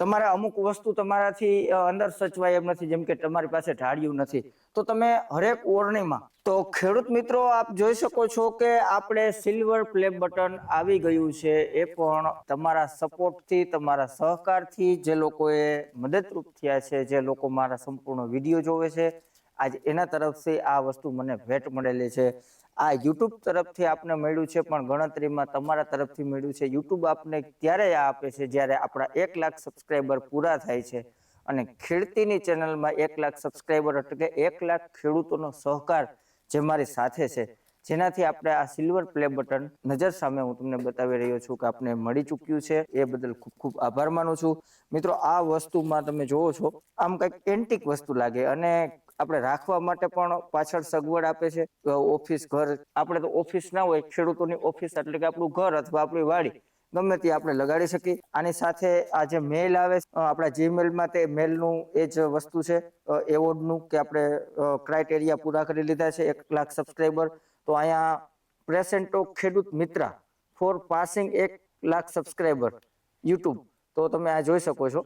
તમારે અમુક વસ્તુ તમારાથી અંદર સચવાય એમ નથી, જેમ કે તમારી પાસે ઢાળિયું નથી. તો તમે હરેક ઓરણીમાં, તો ખેડૂત મિત્રો આપ જોઈ શકો છો કે આપણે સિલ્વર પ્લે બટન આવી ગયું છે. એ પણ તમારા સપોર્ટથી તમારા સહકારથી જે લોકોએ મદદરૂપ થયા છે, જે લોકો મારા સંપૂર્ણ વીડિયો જોવે છે. આજ એના તરફથી આ વસ્તુ મને ભેટ મળેલી છે. આ યુટ્યુબ તરફથી આપને મળ્યું છે, પણ ગણતરીમાં તમારા તરફથી મળ્યું છે. યુટ્યુબ આપને ત્યારે આપે છે? જ્યારે આપણા એક લાખ સબસ્ક્રાઈબર પૂરા થાય છે અને ખેડતીની ચેનલમાં એક લાખ સબસ્ક્રાઈબર એટલે કે એક લાખ ખેડૂતોનો સહકાર જે મારી સાથે છે. જેનાથી આપણે આ સિલ્વર પ્લે બટન નજર સામે હું તમને બતાવી રહ્યો છું કે આપને મળી ચૂક્યું છે. એ બદલ ખૂબ ખૂબ આભાર માનું છું. મિત્રો, આ વસ્તુમાં તમે જોવો છો, આમ કંઈક એન્ટિક વસ્તુ લાગે અને આપણે રાખવા માટે પણ પાછળ સગવડ આપે છે. ઓફિસ ઘર, આપણે તો ઓફિસ ના હોય, ખેડૂતોની ઓફિસ એટલે કે આપણું ઘર અથવા આપણી વાડી, ગમે તે આપણે લગાડી શકીએ. આની સાથે આ જે મેલ આવે આપણા જીમેલમાં તે મેલનું એ જ વસ્તુ છે. એવોર્ડનું કે આપણે ક્રાઇટેરિયા પૂરા કરી લીધા છે, એક લાખ સબસ્ક્રાઈબર તો અહીંયા પ્રેસેન્ટો ખેડૂત મિત્રા ફોર પાસિંગ એક લાખ સબસ્ક્રાઈબર યુટ્યુબ તો તમે આ જોઈ શકો છો.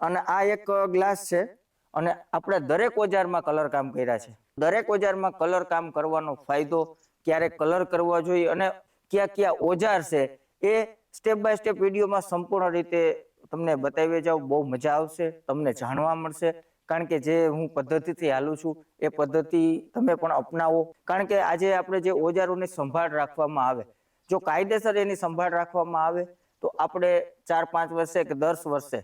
અને આ એક ગ્લાસ છે. અને આપણે દરેક ઓજારમાં કલર કામ કર્યા છે. દરેક ઓજારમાં કલર કામ કરવાનો ફાયદો ક્યારે કલર કરવા જોઈએ અને કયા કયા ઓજાર છે એ સ્ટેપ બાય સ્ટેપ વિડીયોમાં સંપૂર્ણ રીતે તમને બતાવી જાઉં. બહુ મજા આવશે, તમને જાણવા મળશે. કારણ કે જે હું પદ્ધતિથી હાલું છું, એ પદ્ધતિ તમે પણ અપનાવો. કારણ કે આજે આપણે જે ઓજારોની સંભાળ રાખવામાં આવે, જો કાયદેસર એની સંભાળ રાખવામાં આવે, તો આપણે ચાર પાંચ વર્ષે કે દસ વર્ષે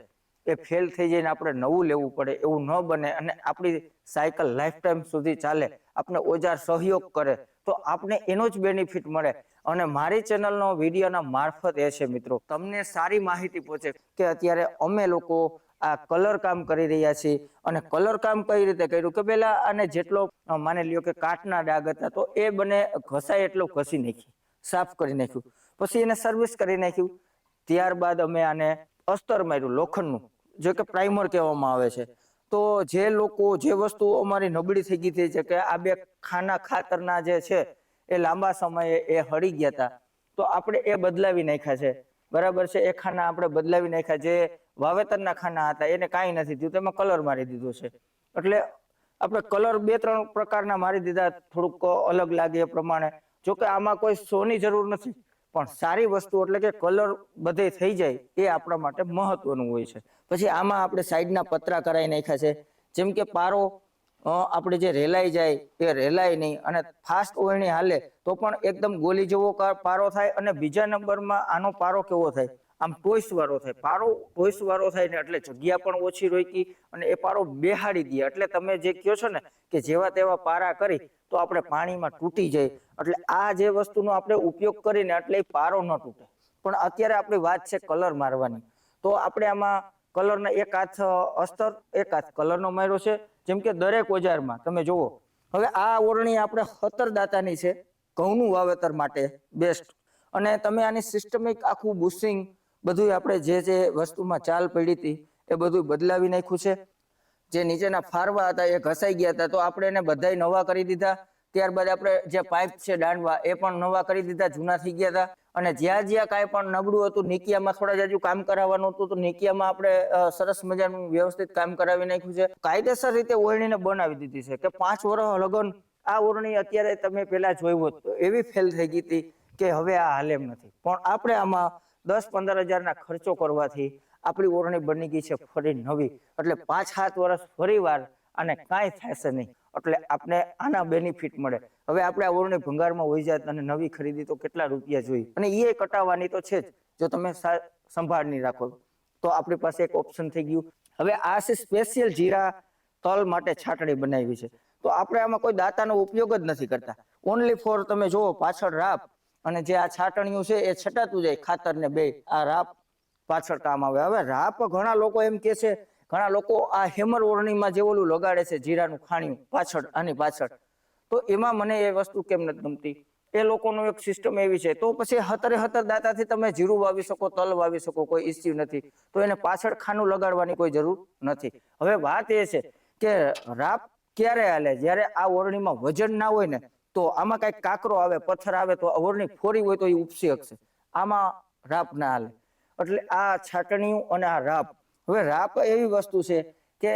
એ ફેલ થઈ જઈને આપણે નવું લેવું પડે, એવું ન બને અને આપણી સાયકલ લાઈફ ટાઈમ સુધી ચાલે આપણે ઓજાર સહયોગ કરે, તો આપણે એનો જ બેનિફિટ મળે. અને મારી ચેનલનો વિડીયોના મારફત એ છે મિત્રો, તમને સારી માહિતી પહોંચે કે અત્યારે અમે લોકો આ કલર કામ કરી રહ્યા છીએ અને કલર કામ કઈ રીતે કર્યું? કે પેલા આને જેટલો માની લ્યો કે કાટના ડાઘ હતા, તો એ બને ઘસાય એટલો ઘસી નાખી સાફ કરી નાખ્યું. પછી એને સર્વિસ કરી નાખ્યું. ત્યારબાદ અમે આને અસ્તર માર્યું લોખંડનું. જે કે પ્રાઇમર કહેવામાં આવે છે. તો જે લોકો જે વસ્તુઓ અમારી નબળી થઈ ગઈ હતી છે કે આ બે ખાના ખાતરના જે છે, એ લાંબા સમયે એ હળી ગયા હતા તો આપણે એ બદલાવી નાખ્યા છે. બરાબર છે? એ ખાના આપણે બદલાવી નાખ્યા. જે વાવેતરના ખાના હતા, એને કાંઈ નથી થયું. તેમાં કલર મારી દીધો છે. એટલે આપણે કલર બે ત્રણ પ્રકારના મારી દીધા. થોડુંક અલગ લાગે એ પ્રમાણે. જો કે આમાં કોઈ સોની જરૂર નથી. પણ સારી વસ્તુ એટલે કે કલર બધે થઈ જાય એ આપણા માટે મહત્વનું હોય છે. પછી આમાં આપણે સાઈડના પતરા કરાવી નાખ્યા છે. જેમ કે પારો આપણે જે રેલાઈ જાય એ રેલાય નહીં અને ફાસ્ટ ઓળણી હાલે તો પણ એકદમ ગોલી જેવો પારો થાય અને બીજા નંબરમાં આનો પારો કેવો થાય? આમ ટોઈસ વાળો થાય. પારો ટોઈસ વાળો થાય ને એટલે જગ્યા પણ ઓછી રોકી અને એ પારો બેહાડી દે. એટલે તમે જે કહો છો ને કે જેવા તેવા પારા કરી તો આપણે પાણીમાં તૂટી જાય. એટલે આ જે વસ્તુનો આપણે ઉપયોગ કરીને એટલે પારો ન તૂટે. પણ અત્યારે આપણી વાત છે કલર મારવાની. તો આપણે આમાં કલરના એક હાથ અસ્તર, એક હાથ કલરનો માર્યો છે. જેમ કે દરેક ઓજારમાં, તમે જુઓ. હવે આ ઓરણી આપણે હતરદાતાની છે, ઘઉંનું વાવેતર માટે બેસ્ટ અને તમે આની સિસ્ટમિક આખું બુશિંગ બધું આપણે જે જે વસ્તુમાં ચાલ પડી હતી, એ બધું બદલાવી નાખ્યું છે. જે નીચેના ફારવા હતા, એ ઘસાઈ ગયા હતા, તો આપણે એને બધાય નવા કરી દીધા. ત્યારબાદ આપણે જે પાઇપ છે, દાંડવા, એ પણ નવા કરી દીધા, જૂના થઈ ગયા હતા. અને જ્યાં જ્યાં કાંઈ પણ નબળું હતું, નિકિયામાં થોડા જાજુ કામ કરાવવાનું હતું, તો નિકિયામાં આપણે સરસ મજાનું વ્યવસ્થિત કામ કરાવી નાખ્યું છે. કાયદેસર રીતે ઓળણીને બનાવી દીધી છે કે પાંચ વર્ષ લગન, આ ઓરણી અત્યારે તમે પેલા જોયું હોત એવી ફેલ થઈ ગઈ હતી કે હવે આ હાલ એમ નથી. પણ આપણે આમાં દસ પંદર હજારના ખર્ચો કરવાથી આપણી ઓરણી બની ગઈ છે ફરી નવી. એટલે પાંચ સાત વર્ષ ફરી વાર અને કાંઈ થશે નહીં. એટલે આપણે આના બેનિફિટ મળે. હવે આપણે આ ઓરણી ભંગારમાં હોય જાય અને નવી ખરીદી તો કેટલા રૂપિયા જોઈએ અને એ કટાવવાની તો છે જ, જો તમે સંભાળ નહીં રાખો. તો આપણી પાસે એક ઓપ્શન થઈ ગયું. હવે આ છે સ્પેશિયલ જીરા તલ માટે છાટણી બનાવી છે. તો આપણે આમાં કોઈ દાતાનો ઉપયોગ જ નથી કરતા. ઓનલી ફોર તમે જુઓ, પાછળ રાપ અને જે આ છાટણીયું છે એ છટાતું જાય ખાતર ને બે, આ રાપ પાછળ કામ આવે. હવે રાપ ઘણા લોકો એમ કે છે ઘણા લોકો આ હેમર ઓરણીમાં જે ઓલું લગાડે છે, જીરાનું ખાણિયું પાછળ આની પાછળ. તો એમાં મને એ વસ્તુ કેમ નથી ગમતી? એ લોકોનું એક સિસ્ટમ એવી છે. તો પછી હતરે હતર દાતાથી તમે જીરું વાવી શકો, તલ વાવી શકો, કોઈ ઇસ્યુ નથી. તો એને પાછળ ખાનું લગાડવાની કોઈ જરૂર નથી. હવે વાત એ છે કે રાપ ક્યારે હાલે? જ્યારે આ ઓરણીમાં વજન ના હોય ને, તો આમાં કંઈક કાકરો આવે, પથ્થર આવે, તો ઓરણી ફોરી હોય તો એ ઉપસી શકશે. આમાં રાપ ના હાલે. એટલે આ છાટણીયું અને આ રાપ હવે રાપ એવી વસ્તુ છે કે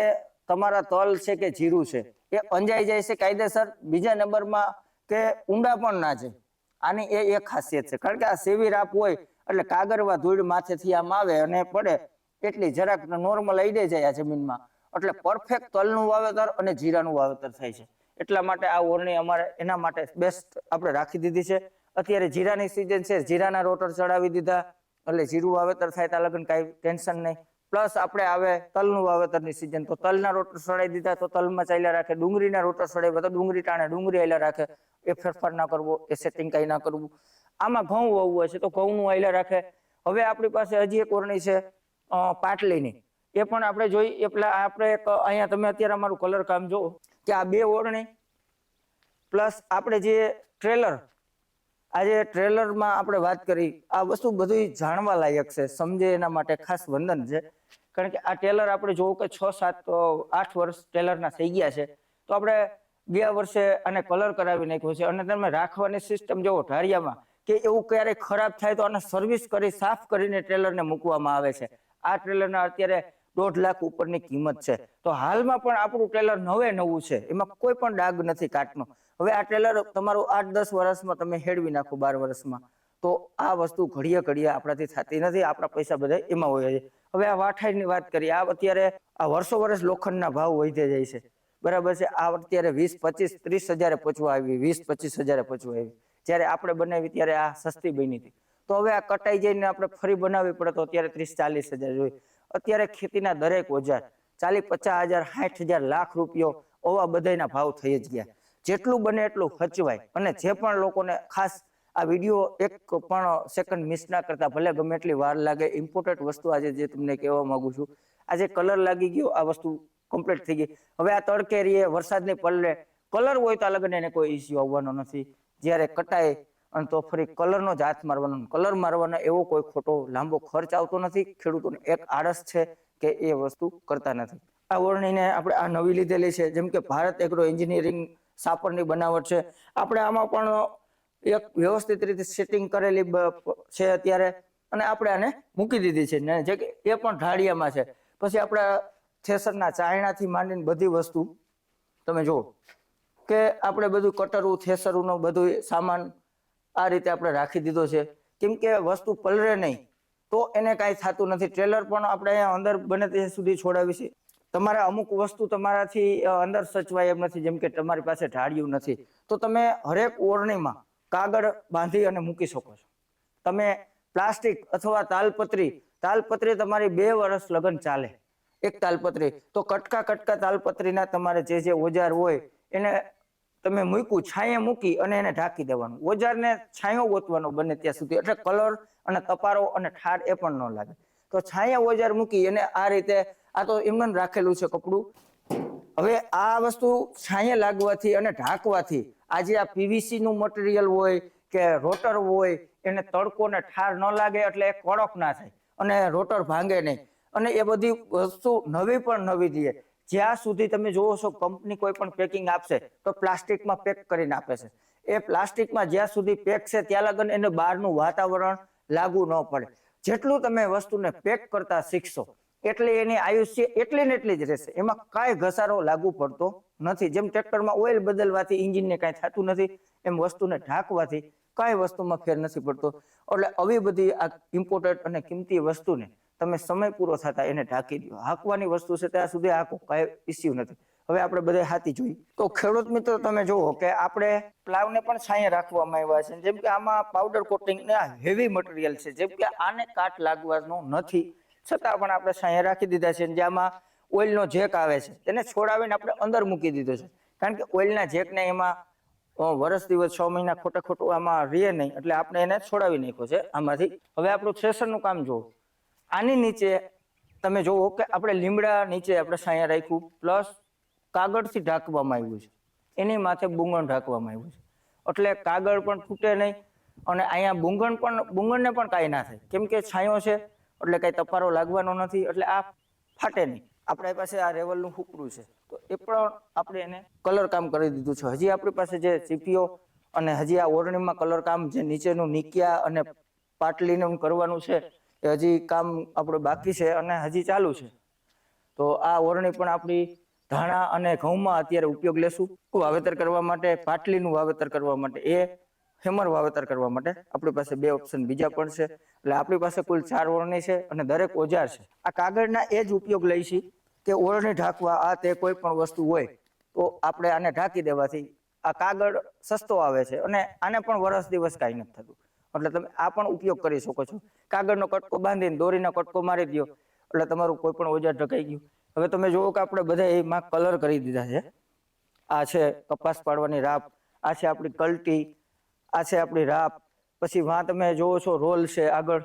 તમારા તલ છે કે જીરું છે, એ અંજાઈ જાય છે કાયદેસર. બીજા નંબરમાં કે ઊંડા પણ ના જાય. આની એ એક ખાસિયત છે. કારણ કે આ સેવી રાપ હોય એટલે કાગરવા ધૂળ માથેથી આમ આવે અને પડે એટલી જરાક નોર્મલ આઈડે જાય આ જમીનમાં. એટલે પરફેક્ટ તલનું વાવેતર અને જીરાનું વાવેતર થાય છે. એટલા માટે આ ઓરણી અમારે એના માટે બેસ્ટ આપણે રાખી દીધી છે. અત્યારે જીરાની સિઝન છે. જીરાના રોટર ચડાવી દીધા. એટલે જીરું વાવેતર થાય ત્યાં લગન કાંઈ ટેન્શન નહીં. પ્લસ આપણે આવે તલનું વાવેતરની સિઝન તો તલના રોટર સડાઈ દીધા, તો તલમાં ચાલ્યા રાખે. ડુંગળીના રોટર સડાવ્યા તો ડુંગળી ટાણે ડુંગળી આયલા રાખે. એ ફેરફાર ના કરવો, એ સેટિંગ કાંઈ ના કરવું. આમાં ઘઉં વાવવું છે તો ઘઉંનું આયલા રાખે. હવે આપણી પાસે હજી એક ઓરણી છે પાટલીની. એ પણ આપણે જોઈ એ પેલા આપણે અહીંયા તમે અત્યારે અમારું કલર કામ જુઓ. કે આ બે ઓરણી, પ્લસ આપણે જે ટ્રેલર આજે ટ્રેલરમાં આપણે વાત કરી, આ વસ્તુ બધું જાણવા લાયક છે, સમજે એના માટે ખાસ વંદન છે. કારણ કે આ ટેલર આપણે જોવું કે છ, સાત આઠ વર્ષ ટેલરના થઈ ગયા છે, તો આપણે ગયા વર્ષે આને કલર કરાવી નાખ્યો છે અને તમે રાખવાની સિસ્ટમ જોવો ઢારિયામાં કે એવું ક્યારેય ખરાબ થાય તો આને સર્વિસ કરી, સાફ કરીને ટ્રેલરને મૂકવામાં આવે છે. આ ટ્રેલરના અત્યારે દોઢ લાખ ઉપરની કિંમત છે. તો હાલમાં પણ આપણું ટ્રેલર નવે નવું છે. એમાં કોઈ પણ ડાઘ નથી કાટનો. હવે આ ટ્રેલર તમારું આઠ દસ વર્ષમાં તમે હેડવી નાખો બાર વર્ષમાં. તો આ વસ્તુ ઘડીએ ઘડીએ આપણાથી થતી નથી. આપણા પૈસા બધા એમાં હોય છે. હવે આ વાઠાઈની વાત કરીએ. આ અત્યારે આ વર્ષો વર્ષ લોખંડના ભાવ વધે જાય છે. બરાબર છે? આ અત્યારે વીસ, પચીસ, ત્રીસ હજારે પચવા આવી. વીસ, પચીસ હજારે પચવા આવી. જ્યારે આપણે બનાવી ત્યારે આ સસ્તી બની હતી. તો હવે આ કટાઈ જઈને આપણે ફરી બનાવવી પડે તો અત્યારે ત્રીસ ચાલીસ હજાર જોઈએ. અત્યારે ખેતીના દરેક ઓજાર ચાલીસ પચાસ હજાર, સાઠ હજાર લાખ રૂપિયો ઓવા બધાયના ભાવ થઈ જ ગયા. જેટલું બને એટલું ખચવાય અને જે પણ લોકોને ખાસ આ વીડિયો એક પણ સેકન્ડ મિસ ના કરતા ભલે ગમે એટલી વાર લાગે ઇમ્પોર્ટન્ટ વસ્તુ આજે જે તમને કહેવા માંગુ છું, આજે કલર લાગી ગયો, આ વસ્તુ કમ્પ્લીટ થઈ ગઈ. હવે આ તડકે રહીએ વરસાદની પલ્લે કલર હોય તો આ લગન એને કોઈ ઇસ્યુ આવવાનો નથી. જ્યારે કટાય અને તો ફરી કલરનો જ હાથ મારવાનો કલર મારવાનો એવો કોઈ ખોટો લાંબો ખર્ચ આવતો નથી. ખેડૂતોને એક આળસ છે કે એ વસ્તુ કરતા નથી. આ ઓરણીને આપણે આ નવી લીધેલી છે. જેમ કે ભારત એગ્રો એન્જિનિયરિંગ સાપરની બનાવટ છે. આપણે આમાં પણ એક વ્યવસ્થિત રીતે સેટિંગ કરેલી છે અત્યારે અને આપણે આને મૂકી દીધી છે. ને જે એ પણ ઢાળિયામાં છે. પછી આપણા થેસરના ચાયણાથી માંડીને બધી વસ્તુ તમે જુઓ કે આપણે બધું કટરવું, થેસરનું બધું સામાન આ રીતે આપણે રાખી દીધો છે. કેમ કે વસ્તુ પલરે નહીં, તો એને કાંઈ થતું નથી. ટ્રેલર પણ આપણે અહીંયા અંદર બને ત્યાં સુધી છોડાવી છે. તમારે અમુક વસ્તુ તમારાથી અંદર સચવાય એમ નથી, જેમ કે તમારી પાસે ઢાળિયું નથી. તો તમે હરેક ઓરણીમાં કાગળ બાંધી અને મૂકી શકો છો. તમે પ્લાસ્ટિક અથવા તાલપત્રી તાલપત્રી તમારી બે વર્ષ લગન ચાલે, એક તાલપત્રી. તો કટકા કટકા તાલપત્રીના તમારે જે જે ઓજાર હોય, એને તમે મૂક્યું, છાંયે મૂકી અને એને ઢાંકી દેવાનું. ઓજારને છાંયો ગોતવાનો બને ત્યાં સુધી. એટલે કલર અને તપારો અને ઠાર એ પણ ન લાગે. તો છાંયે ઓજાર મૂકી અને આ રીતે આ તો એમને રાખેલું છે કપડું. હવે આ વસ્તુ છાંયે લાગવાથી અને ઢાંકવાથી આજે આ પીવીસી નું મટીરિયલ હોય કે રોટર હોય, એને તડકો ને ઠાર ન લાગે એટલે એ કડક ના થાય અને રોટર ભાંગે નહીં. અને એ બધી વસ્તુ નવી પણ નવી દે. જ્યાં સુધી તમે જોવો છો કંપની કોઈ પણ પેકિંગ આપશે, તો પ્લાસ્ટિકમાં પેક કરીને આપે છે. એ પ્લાસ્ટિકમાં જ્યાં સુધી પેક છે, ત્યાં લગન એને બહારનું વાતાવરણ લાગુ ન પડે. જેટલું તમે વસ્તુને પેક કરતા શીખશો, એટલે એની આયુષ્ય એટલી ને એટલી જ રહેશે. એમાં કાંઈ ઘસારો લાગુ પડતો નથી. જેમ ટ્રેક્ટરમાં ઓઇલ બદલવાથી ઇન્જિનને કાંઈ થતું નથી, એમ વસ્તુને ઢાંકવાથી કાંઈ વસ્તુમાં ફેર નથી પડતો. એટલે આવી બધી આ ઇમ્પોર્ટન્ટ અને કિંમતી વસ્તુને તમે સમય પૂરો થતા એને ઢાંકી દો હાંકવાની વસ્તુ છે ત્યાં સુધી હાંકો, કાંઈ ઇસ્યુ નથી. હવે આપણે બધે હાથી જોઈએ. તો ખેડૂત મિત્રો, તમે જુઓ કે આપણે પ્લાવને પણ છાંયે રાખવામાં આવ્યા છે. જેમ કે આમાં પાવડર કોટિંગ ને હેવી મટીરિયલ છે. જેમ કે આને કાટ લાગવાનો નથી. છતાં પણ આપણે છાંયે રાખી દીધા છે. જે આમાં ઓઇલનો જેક આવે છે. તેને છોડાવીને આપણે અંદર મૂકી દીધો છે. કારણ કે ઓઇલના જેકને એમાં વર્ષ દિવસ છ મહિના ખોટા ખોટું આમાં રહે નહીં. એટલે આપણે એને છોડાવી નાખ્યો છે આમાંથી. હવે આપણું થ્રેસરનું કામ જુઓ. આની નીચે તમે જુઓ કે આપણે લીમડા નીચે આપણે છાંયા રાખ્યું, પ્લસ કાગળથી ઢાંકવામાં આવ્યું છે. એની માથે બુંગણ ઢાંકવામાં આવ્યું છે. એટલે કાગળ પણ ફૂટે નહીં અને અહીંયા બુંગણ પણ, બુંગણને પણ કાંઈ ના થાય. કેમ કે છાંયો છે, એટલે કાંઈ તપારો લાગવાનો નથી, એટલે આ ફાટે નહીં. આપણા પાસે આ રેવલનું ફૂકરું છે. તો એ પણ આપણે એને કલર કામ કરી દીધું છે. હજી આપણી પાસે જે ચીપીઓ અને હજી આ ઓરણીમાં કલર કામ જે નીચેનું નિકિયા અને પાટલીનું કરવાનું છે એ હજી કામ આપણું બાકી છે અને હજી ચાલુ છે. તો આ ઓરણી પણ આપણી ધાણા અને ઘઉંમાં અત્યારે ઉપયોગ લેશું. વાવેતર કરવા માટે, પાટલીનું વાવેતર કરવા માટે, એ હેમર વાવેતર કરવા માટે આપણી પાસે બે ઓપ્શન બીજા પણ છે. એટલે આપણી પાસે કુલ ચાર ઓરણી છે અને દરેક ઓજાર છે. આ કાગળના એ જ ઉપયોગ લઈશી કે ઓરણી ઢાંકવા આ તે કોઈ પણ વસ્તુ હોય તો આપણે આને ઢાંકી દેવાથી આ કાગળ સસ્તો આવે છે અને આને પણ વરસ દિવસ કાંઈ નથી થતું. એટલે તમે આ પણ ઉપયોગ કરી શકો છો. કાગળનો કટકો બાંધીને દોરીનો કટકો મારી દો એટલે તમારું કોઈ પણ ઓજાર ઢકાઈ ગયું. હવે તમે જુઓ કે આપણે બધા એમાં કલર કરી દીધા છે. આ છે કપાસ પાડવાની રાપ, આ છે આપણી કલટી, આ છે આપણી રાપ. પછી વાં તમે જુઓ છો રોલ છે આગળ.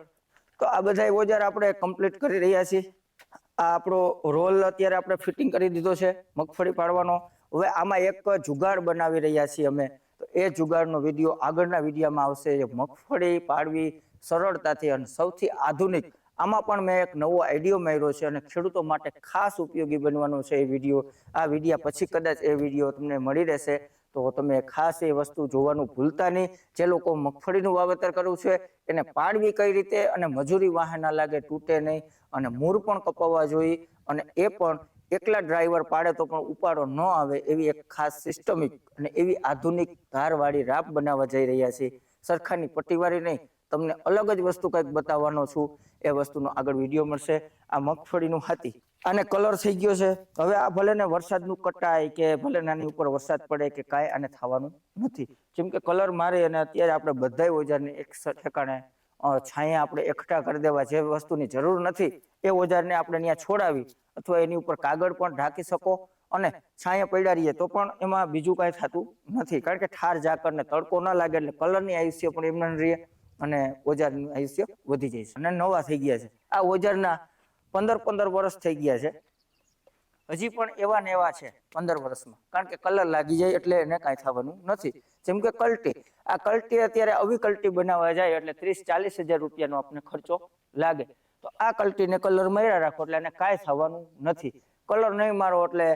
તો આ બધા ઓજાર આપણે કમ્પ્લીટ કરી રહ્યા છીએ. આ આપણો રોલ અત્યારે આપણે ફિટિંગ કરી દીધો છે, મગફળી પાડવાનો. હવે આમાં એક જુગાડ બનાવી રહ્યા છીએ અમે. તો એ જુગાડનો વીડિયો આગળના વિડીયોમાં આવશે. મગફળી પાડવી સરળતાથી અને સૌથી આધુનિક. આમાં પણ મેં એક નવો આઈડિયો માર્યો છે અને ખેડૂતો માટે ખાસ ઉપયોગી બનવાનો છે એ વીડિયો. આ વિડીયા પછી કદાચ એ વીડિયો તમને મળી રહેશે. તો તમે ખાસ એ વસ્તુ જોવાનું ભૂલતા નહીં. જે લોકો મગફળીનું વાવેતર કરવું છે, એને પાડવી કઈ રીતે અને મજૂરી વાહન લાગે તૂટે નહીં. અને મૂળ પણ કપાવવા જોઈએ. અને એ પણ એકલા ડ્રાઈવર પાડે તો પણ ઉપાડો ન આવે એવી એક ખાસ સિસ્ટમિક અને એવી આધુનિક ધારવાળી રાપ બનાવવા જઈ રહ્યા છે. સરખાની પટ્ટીવાળી નહીં, તમને અલગ જ વસ્તુ કંઈક બતાવવાનો છું. એ વસ્તુનો આગળ વીડિયો મળશે. આ મગફળીનું હાથી. આને કલર થઈ ગયો છે. હવે આ ભલે ને વરસાદનું કટાય કે ભલે નાની ઉપર વરસાદ પડે કે કાંઈ, આને થવાનું નથી. જેમ કે કલર મારે અને અત્યારે આપણે બધાય ઓજારને એક ઠેકાણે છાંયા આપણે એકઠા કરી દેવા જે વસ્તુની જરૂર નથી, એ ઓજારને આપણે ત્યાં છોડાવી અથવા એની ઉપર કાગળ પણ ઢાંકી શકો અને છાંયા પડ્યા તો પણ એમાં બીજું કાંઈ થતું નથી. કારણ કે ઠાર, ઝાકર ને તડકો ન લાગે એટલે કલરની આયુષ્ય પણ એમને રહીએ રહે અને ઓજારનું આયુષ્ય વધી જાય છે. અને નવા થઈ ગયા છે. આ ઓજારના પંદર પંદર વર્ષ થઈ ગયા છે. હજી પણ એવા ને એવા છે પંદર વર્ષમાં. કારણ કે કલર લાગી જાય એટલે એને કાંઈ થવાનું નથી. જેમ કે કલ્ટી. આ કલ્ટી અત્યારે આવી કલ્ટી બનાવવા જાય એટલે ત્રીસ ચાલીસ હજાર રૂપિયાનો આપણે ખર્ચો લાગે. તો આ કલ્ટીને કલર માર્યા રાખો એટલે એને કાંઈ થવાનું નથી. કલર નહીં મારો એટલે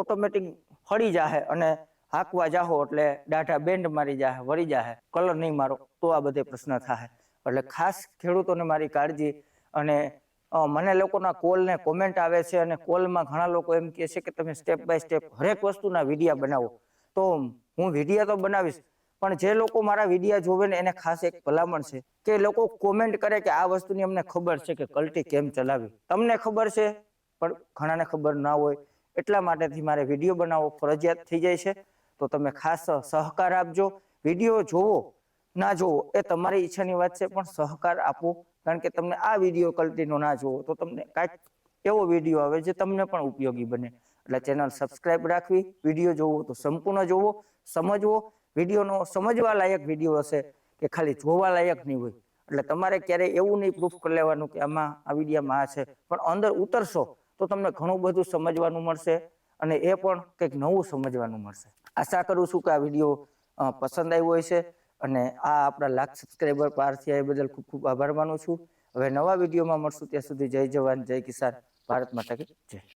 ઓટોમેટિક ફળી જાહે અને હાંકવા જાહો એટલે ડાઢા બેન્ડ મારી જાહે, વળી જાહે. કલર નહીં મારો તો આ બધે પ્રશ્ન થાય એટલે ખાસ ખેડૂતોને મારી કાળજી અને મને લોકોના કોલ ને કોમેન્ટ આવે છે અને કોલમાં ઘણા લોકો એમ કહે છે કે તમે સ્ટેપ બાય સ્ટેપ હરેક વસ્તુના વિડીયા બનાવો. તો હું વિડીયા તો બનાવીશ, પણ જે લોકો મારા વિડીયા જોવે ને એને ખાસ એક ભલામણ છે કે લોકો કોમેન્ટ કરે કે આ વસ્તુની અમને ખબર છે કે કલ્ટી કેમ ચલાવી. તમને ખબર છે? પણ ઘણાને ખબર ના હોય. એટલા માટેથી મારે વીડિયો બનાવવો ફરજિયાત થઈ જાય છે. તો તમે ખાસ સહકાર આપજો. વીડિયો જોવો, ના જોવો, એ તમારી ઈચ્છાની વાત છે, પણ સહકાર આપો. કારણ કે તમને આ વીડિયો કલ્ટીનો ના જુઓ તો તમને કાંઈક એવો વીડિયો આવે જે તમને પણ ઉપયોગી બને. એટલે ચેનલ સબસ્ક્રાઇબ રાખવી વીડિયો જોવો તો સંપૂર્ણ જોવો, સમજવો. વિડીયોનો સમજવા લાયક વીડિયો હશે કે ખાલી જોવા લાયક નહીં હોય. એટલે તમારે ક્યારેય એવું નહીં પ્રૂફ કરી લેવાનું કે આમાં આ વિડીયામાં આ છે. પણ અંદર ઉતરશો તો તમને ઘણું બધું સમજવાનું મળશે અને એ પણ કંઈક નવું સમજવાનું મળશે. આશા કરું છું કે આ વીડિયો પસંદ આવ્યો હશે. અને આ આપણા લાખ સબસ્ક્રાઈબર પાર થયા એ બદલ ખૂબ ખૂબ આભાર માનું છું. હવે નવા વિડીયોમાં મળશું. ત્યાં સુધી જય જવાન, જય કિસાન. ભારત માતા કે જય.